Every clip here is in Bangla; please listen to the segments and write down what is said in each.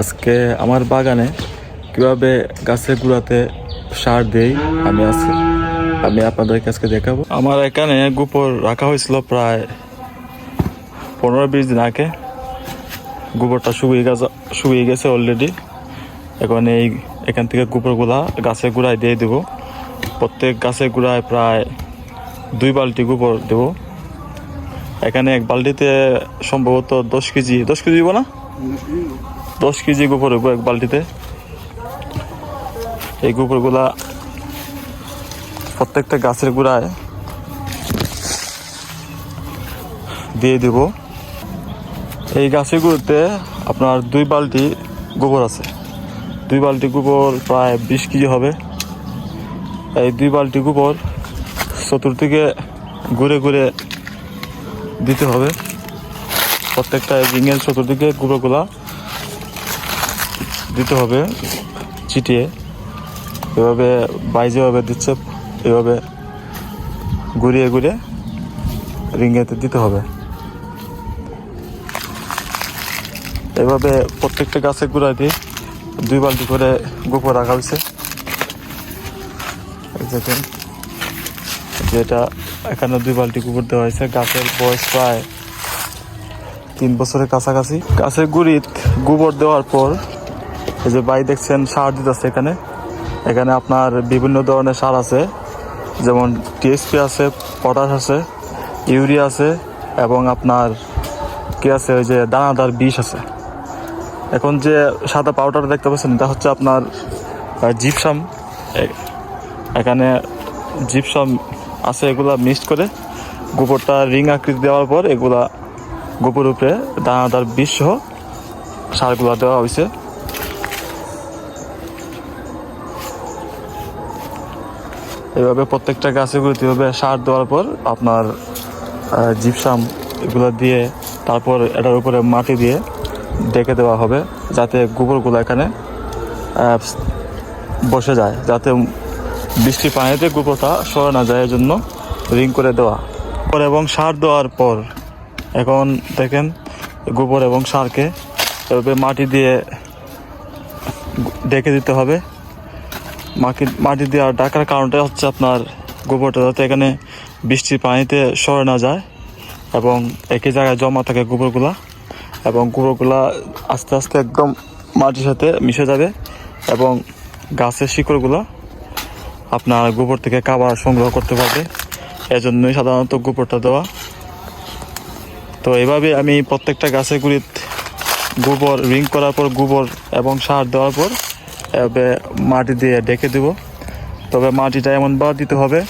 আজকে আমার বাগানে কীভাবে গাছের গুঁড়াতে সার দেই, আমি আজকে আমি আপনাদেরকে আজকে দেখাবো। আমার এখানে গোবর রাখা হয়েছিল প্রায় পনেরো বিশ দিন আগে। গোবরটা শুকিয়ে গেছে শুকিয়ে গেছে অলরেডি এখন এই এখান থেকে গোবরগুলা গাছের গোড়ায় দিয়ে দেবো। প্রত্যেক গাছের গোড়ায় প্রায় দুই বালতি গোবর দেবো। এখানে এক বালতিতে সম্ভবত দশ কেজি দশ কেজি দিব না? দশ কেজি গোবর হইব এক বালতিতে। এই গোবরগুলা প্রত্যেকটা গাছের গোড়ায় দিয়ে দেব। এই গাছের গুঁড়োতে আপনার দুই বালতি গোবর আছে। দুই বালতি গোবর প্রায় বিশ কেজি হবে। এই দুই বালতি গোবর চতুর্দিকে ঘুরে ঘুরে দিতে হবে। প্রত্যেকটা রিঙের চতুর্দিকে গুঁড়োগুলা দিতে হবে চিটিয়ে এভাবে বাইজে যেভাবে দিচ্ছে, এভাবে ঘুরিয়ে ঘুরিয়ে রিঙ্গেতে দিতে হবে। এভাবে প্রত্যেকটা গাছের গোড়ায় দিয়ে দুই বালতি করে গোবর রাখা হয়েছে। যেটা এখানে দুই বালতি গোবর দেওয়া হয়েছে, গাছের বয়স প্রায় তিন বছরের কাছাকাছি। গাছের গুড়িত গোবর দেওয়ার পর এই যে বাই দেখছেন, সার দিতেছে এখানে। এখানে আপনার বিভিন্ন ধরনের সার আছে, যেমন টিএসপি আছে পটাশ আছে, ইউরিয়া আছে, এবং আপনার কি আছে, ওই যে দানাদার বিষ আছে। এখন যে সাদা পাউডার দেখতে পাচ্ছেন, এটা হচ্ছে আপনার জিপসাম এখানে জিপসাম আছে এগুলা মিক্সড করে। গোবরটা রিং আকৃতি দেওয়ার পর এগুলা গোবর উপরে দানাদার বিষ সহ সারগুলা দেওয়া হয়েছে এভাবে প্রত্যেকটা গাছে এভাবে সার দেওয়ার পর আপনার জিপসাম এগুলো দিয়ে তারপর এটার উপরে মাটি দিয়ে ডেকে দেওয়া হবে যাতে গোবরগুলো এখানে বসে যায়, যাতে বৃষ্টি পানিতে গোবরটা সরে না যায় এজন্য রিং করে দেওয়া। পর এবং সার দেওয়ার পর এখন দেখেন গোবর এবং সারকে এভাবে মাটি দিয়ে ডেকে দিতে হবে। মাটি মাটি দেওয়ার ডাকার কারণটা হচ্ছে আপনার গোবরটা যাতে এখানে বৃষ্টির পানিতে সরে না যায় এবং একই জায়গায় জমা থাকে গোবরগুলা এবং গোবরগুলা আস্তে আস্তে একদম মাটির সাথে মিশে যাবে এবং গাছের শিকড়গুলো আপনার গোবর থেকে খাবার সংগ্রহ করতে পারবে। এজন্যই সাধারণত গোবরটা দেওয়া তো এভাবে আমি প্রত্যেকটা গাছের গুড়িত গোবর, রিং করার পর গোবর এবং সার দেওয়ার পর এভাবে মাটি দিয়ে ডেকে দেব। তবে মাটিটা এমনভাবে দিতে হবে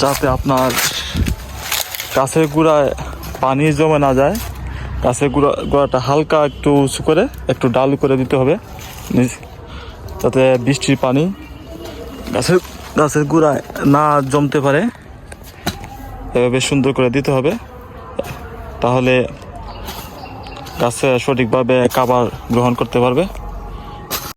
যাতে আপনার গাছের গুঁড়ায় পানি জমে না যায়। গাছের গুঁড়া, গোড়াটা হালকা একটু উঁচু করে, একটু ডালু করে দিতে হবে যাতে বৃষ্টির পানি গাছের গাছের গুঁড়ায় না জমতে পারে। এভাবে সুন্দর করে দিতে হবে। তাহলে গাছে সঠিকভাবে কাবার গ্রহণ করতে পারবে।